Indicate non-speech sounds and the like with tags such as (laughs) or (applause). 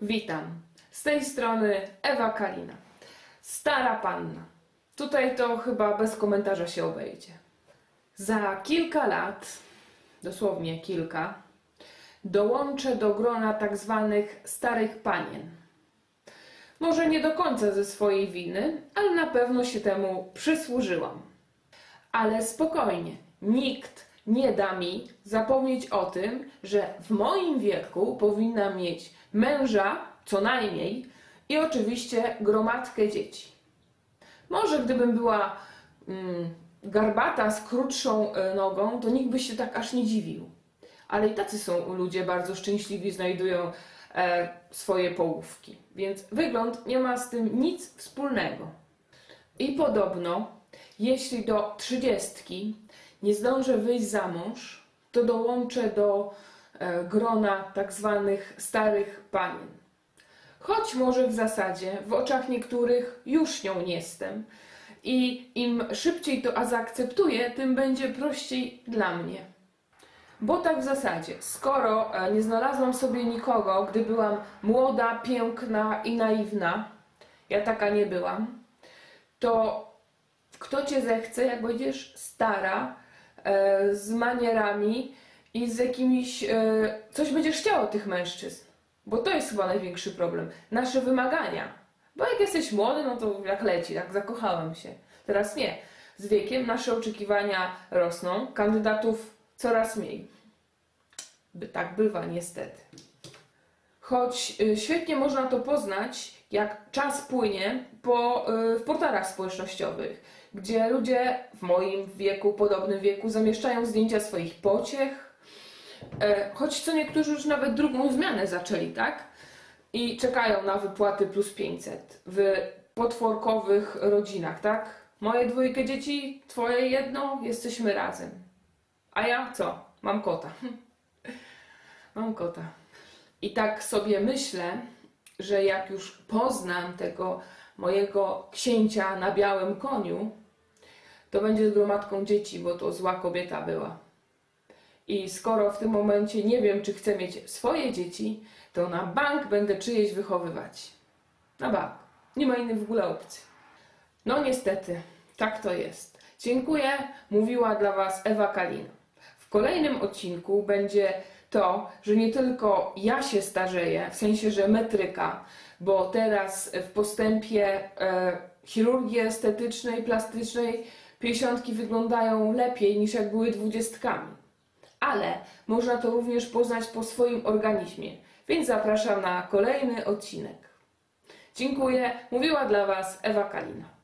Witam. Z tej strony Ewa Kalina. Stara panna. Tutaj to chyba bez komentarza się obejdzie. Za kilka lat, dosłownie kilka, dołączę do grona tak zwanych starych panien. Może nie do końca ze swojej winy, ale na pewno się temu przysłużyłam. Ale spokojnie, nikt nie da mi zapomnieć o tym, że w moim wieku powinna mieć męża co najmniej i oczywiście gromadkę dzieci. Może gdybym była mm, garbata z krótszą e, nogą, to nikt by się tak aż nie dziwił. Ale i tacy są ludzie bardzo szczęśliwi, znajdują e, swoje połówki. Więc wygląd nie ma z tym nic wspólnego. I podobno, jeśli do trzydziestki nie zdążę wyjść za mąż, to dołączę do e, grona tak zwanych starych panien. Choć może w zasadzie w oczach niektórych już nią nie jestem. I im szybciej to a zaakceptuję, tym będzie prościej dla mnie. Bo tak w zasadzie, skoro e, nie znalazłam sobie nikogo, gdy byłam młoda, piękna i naiwna, ja taka nie byłam, to kto cię zechce, jak będziesz stara, z manierami i z jakimiś. E, coś będziesz chciała od tych mężczyzn. Bo to jest chyba największy problem. Nasze wymagania. Bo jak jesteś młody, no to jak leci, tak zakochałem się. Teraz nie. Z wiekiem nasze oczekiwania rosną, kandydatów coraz mniej. By tak bywa, niestety. Choć y, świetnie można to poznać, jak czas płynie po, y, w portalach społecznościowych, gdzie ludzie w moim wieku, podobnym wieku, zamieszczają zdjęcia swoich pociech, e, choć co niektórzy już nawet drugą zmianę zaczęli, tak? I czekają na wypłaty plus 500 w potworkowych rodzinach, tak? Moje dwójkę dzieci, twoje jedno, jesteśmy razem. A ja co? Mam kota. (laughs) Mam kota. I tak sobie myślę, że jak już poznam tego mojego księcia na białym koniu, to będzie z gromadką dzieci, bo to zła kobieta była. I skoro w tym momencie nie wiem, czy chcę mieć swoje dzieci, to na bank będę czyjeś wychowywać. Na bank. Nie ma innej w ogóle opcji. No niestety, tak to jest. Dziękuję, mówiła dla Was Ewa Kalina. W kolejnym odcinku będzie to, że nie tylko ja się starzeję, w sensie, że metryka, bo teraz w postępie e, chirurgii estetycznej, plastycznej pięćdziesiątki wyglądają lepiej niż jak były dwudziestkami. Ale można to również poznać po swoim organizmie, więc zapraszam na kolejny odcinek. Dziękuję, mówiła dla Was Ewa Kalina.